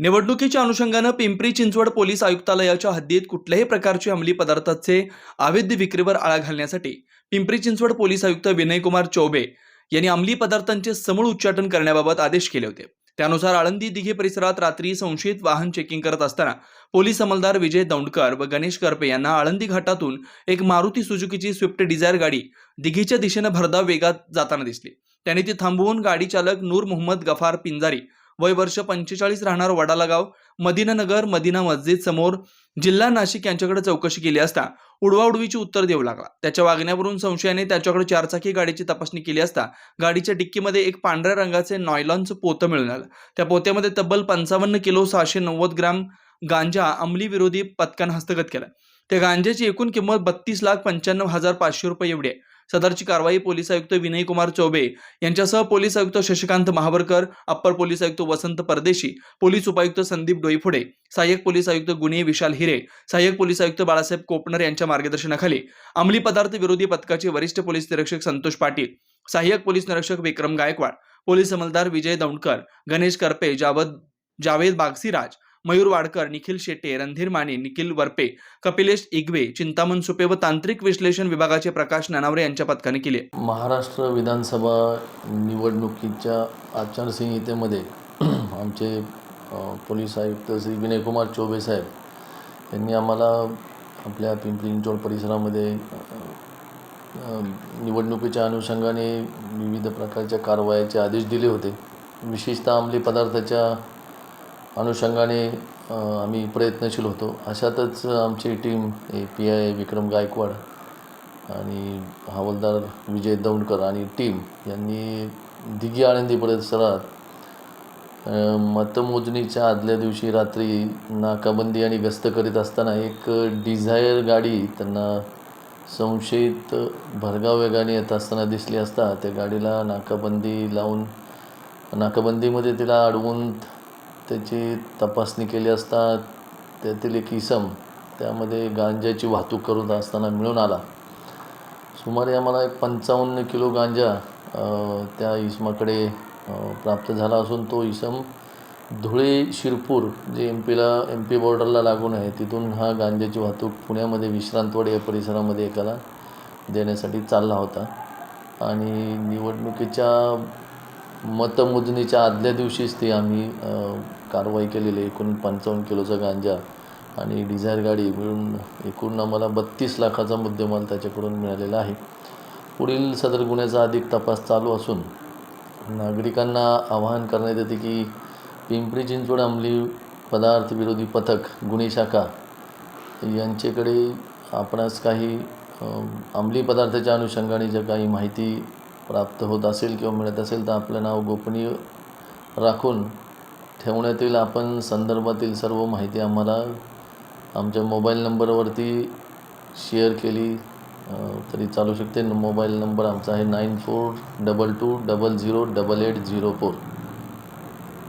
निवडणुकीच्या अनुषंगानं पिंपरी चिंचवड पोलीस आयुक्तालयाच्या हद्दीत कुठल्याही प्रकारचे अंमली पदार्थाचे अवैध विक्रीवर आळा घालण्यासाठी पिंपरी चिंचवड पोलीस आयुक्त विनयकुमार चौबे यांनी अंमली पदार्थांचे समूळ उच्चाटन करण्याबाबत आदेश केले होते. त्यानुसार आळंदी दिघे परिसरात रात्री संशयित वाहन चेकिंग करत असताना पोलीस अंमलदार विजय दौंडकर व गणेश करपे यांना आळंदी घाटातून एक मारुती सुजुकीची स्विफ्ट डिझायर गाडी दिघीच्या दिशेनं भरधाव वेगात जाताना दिसली. त्यांनी ती थांबवून गाडी चालक नूर मोहम्मद गफार पिंजारी वय वर्ष पंचेचाळीस राहणार वडालागाव मदिनानगर मदिना मस्जिद समोर जिल्हा नाशिक यांच्याकडे चौकशी केली असता उडवाउडवीची उत्तर देऊ लागला. त्याच्या वागण्यावरून संशयाने त्याच्याकडे चारचाकी गाडीची तपासणी केली असता गाडीच्या डिक्कीमध्ये एक पांढऱ्या रंगाचे नॉयलॉनचं पोतं मिळून आलं त्या पोत्यामध्ये तब्बल पंचावन्न किलो सहाशे नव्वद ग्राम गांजा अंमली विरोधी पथकानं हस्तगत केला. त्या गांजाची एकूण किंमत बत्तीस लाख पंच्याण्णव हजार पाचशे रुपये एवढी आहे. सदरची कारवाई पोलीस आयुक्त विनय कुमार चौबे यांच्यासह पोलीस आयुक्त शशिकांत महावरकर अप्पर पोलीस आयुक्त वसंत परदेशी पोलीस उपायुक्त संदीप डोईफोडे सहाय्यक पोलीस आयुक्त गुन्हे विशाल हिरे सहाय्यक पोलीस आयुक्त बाळासाहेब कोपनर यांच्या मार्गदर्शनाखाली अंमली पदार्थ विरोधी पथकाचे वरिष्ठ पोलीस निरीक्षक संतोष पाटील सहाय्यक पोलीस निरीक्षक विक्रम गायकवाड पोलीस अंमलदार विजय दौंडकर गणेश करपे जावद जावेद बागसीराज मयूर वाडकर निखिल शेटे रणधीर माने निखिल वरपे कपिलेश इगवे चिंतामण सुपे व तांत्रिक विश्लेषण विभागाचे प्रकाश नानावरे यांच्या पथकाने केले. महाराष्ट्र विधानसभा निवडणुकीच्या आचारसंहितेमध्ये आमचे पोलीस आयुक्त श्री विनयकुमार चौबे साहेब यांनी आम्हाला आपल्या पिंपरी चिंचवड परिसरामध्ये निवडणुकीच्या अनुषंगाने विविध प्रकारच्या कारवायाचे आदेश दिले होते. विशेषतः अंमली पदार्थाच्या अनुषंगाने आम्ही प्रयत्नशील होतो. अशातच आमची team A P I Vikram Gaikwad आणि हवालदार विजय दौंडकर आणि टीम यांनी दिघी आळंदी परिसरात मतमोजणीच्या आदल्या दिवशी रात्री नाकाबंदी आणि गस्त करीत असताना एक डिझायर गाडी त्यांना संशयित भरगाव वेगाने येत असताना दिसली असता त्या गाडीला नाकाबंदी लावून नाकाबंदीमध्ये तिला अडवून त्याची तपासणी केली असता त्यातील एक इसम त्यामध्ये गांजाची वाहतूक करत असताना मिळून आला. सुमारे आम्हाला एक पंचावन्न किलो गांजा त्या इसमाकडे प्राप्त झाला असून तो इसम धुळे शिरपूर जे एम पीला एम पी बॉर्डरला लागून आहे तिथून हा गांजाची वाहतूक पुण्यामध्ये विश्रांतवाडी या परिसरामध्ये एकाला देण्यासाठी चालला होता. आणि निवडणुकीच्या मतमोजणीच्या आदल्या दिवशीच ती आम्ही कारवाई केलेली एकूण पंचावन्न किलोचा गांजा आणि डिझायर गाडी मिळून एकूण आम्हाला बत्तीस लाखाचा मुद्देमाल त्याच्याकडून मिळालेला आहे. पुढील सदर गुन्ह्याचा अधिक तपास चालू असून नागरिकांना आवाहन करण्यात येते की पिंपरी चिंचवड अंमली पदार्थ विरोधी पथक गुन्हे शाखा यांच्याकडे आपणास काही अंमली पदार्थाच्या अनुषंगाने जर काही माहिती प्राप्त होत असेल किंवा मिळत असेल तर आपलं नाव गोपनीय राखून ठेवण्यातील आपण संदर्भातील सर्व माहिती आम्हाला आमच्या मोबाईल नंबरवरती शेअर केली तरी चालू शकते. मोबाईल नंबर आमचा आहे nine four double two double zero double eight zero four.